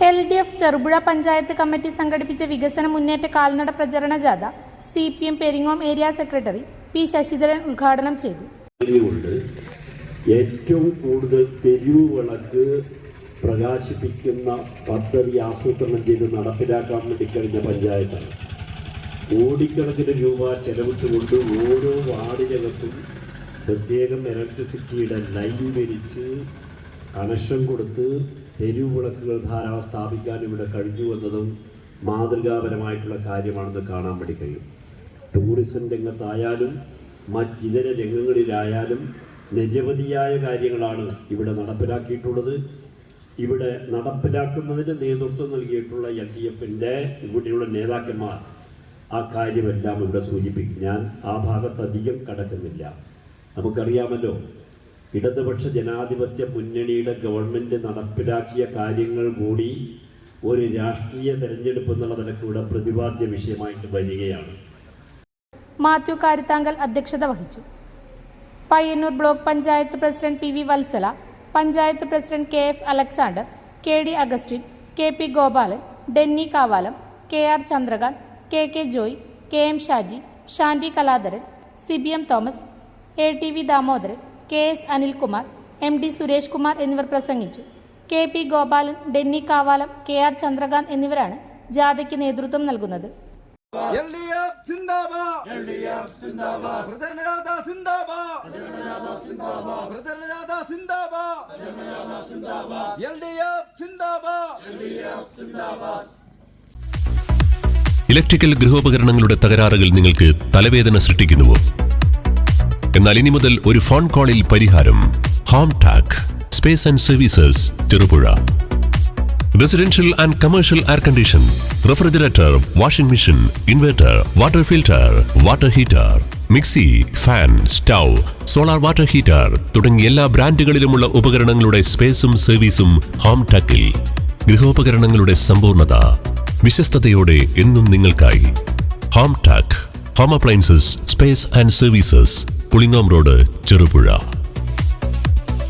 Cherupuzha panchayat committee സംഘടിപ്പിച്ച വികസന മുന്നേറ്റ കാൽനട പ്രചരണ ജാഥ C P M Peringome area secretary P Sasidharan ഉദ്ഘാടനം ചെയ്തു. ഏറ്റവും കൂടുതൽ തെരുവ് വിളക്ക് പ്രകാശിപ്പിക്കുന്ന പദ്ധതി ആസൂത്രണം ചെയ്ത് നടപ്പിലാക്കാൻ വേണ്ടി കഴിഞ്ഞ പഞ്ചായത്താണ്. കോടിക്കണക്കിന് രൂപ ചെലവിട്ടുകൊണ്ട് ഓരോ വാർഡിനകത്തും പ്രത്യേകം ഇലക്ട്രിസിറ്റിയുടെ ലൈൻ ധരിച്ച് കണക്ഷൻ കൊടുത്ത് വിളക്കുകൾ ധാരാളം സ്ഥാപിക്കാൻ ഇവിടെ കഴിഞ്ഞു എന്നതും മാതൃകാപരമായിട്ടുള്ള കാര്യമാണെന്ന് കാണാൻ വേണ്ടി കഴിയും. ടൂറിസം രംഗത്തായാലും മറ്റിതര രംഗങ്ങളിലായാലും നിരവധിയായ കാര്യങ്ങളാണ് ഇവിടെ നടപ്പിലാക്കിയിട്ടുള്ളത്. ഇവിടെ നടപ്പിലാക്കുന്നതിന് നേതൃത്വം നൽകിയിട്ടുള്ള എൽ ഡി എഫിന്റെ ഇവിടെയുള്ള നേതാക്കന്മാർ ആ കാര്യമെല്ലാം ഇവിടെ സൂചിപ്പിക്കും. ഞാൻ ആ ഭാഗത്തധികം കടക്കുന്നില്ല. നമുക്കറിയാമല്ലോ ഇടതുപക്ഷ ജനാധിപത്യ മുന്നണിയുടെ ഗവൺമെന്റ് നടപ്പിലാക്കിയ കാര്യങ്ങൾ കൂടി ഒരു രാഷ്ട്രീയ തെരഞ്ഞെടുപ്പ് എന്നുള്ള നിലയ്ക്ക് ഇവിടെ പ്രതിപാദ്യ വിഷയമായിട്ട് വരികയാണ്. മാത്യു കാരിത്താങ്കൽ അധ്യക്ഷത വഹിച്ചു. Payyanur block panchayat president P V Valsala panchayat president K F Alexander K D Augustine K P Gopalan Denny Kavalam K R Chandrakanth K K Joy K M Shaji Shandy Kaladharan C B M Thomas A T V Damodaran K S Anilkumar M D Suresh Kumar എന്നിവർ പ്രസംഗിച്ചു. K P Gopalan Denny Kavalam K R Chandrakanth എന്നിവരാണ് ജാഥയ്ക്ക് നേതൃത്വം നൽകുന്നത്. Electrical ഗൃഹോപകരണങ്ങളുടെ തകരാറുകൾ നിങ്ങൾക്ക് തലവേദന സൃഷ്ടിക്കുന്നുവോ? എന്നാൽ ഇനി മുതൽ ഒരു ഫോൺ കോളിൽ പരിഹാരം. Home tech space and services Cherupuzha residential and commercial air condition refrigerator washing machine inverter water filter water heater mixie fan stove solar water heater തുടങ്ങിയ എല്ലാ ബ്രാൻഡുകളിലുമുള്ള ഉപകരണങ്ങളുടെ സ്പേസും സർവീസും ഹോം ടാക്കിൽ ഗൃഹോപകരണങ്ങളുടെ സമ്പൂർണത വിശ്വസ്തയോടെ എന്നും നിങ്ങൾക്കായി. Home tech home appliances space and services Pulingome road Cherupuzha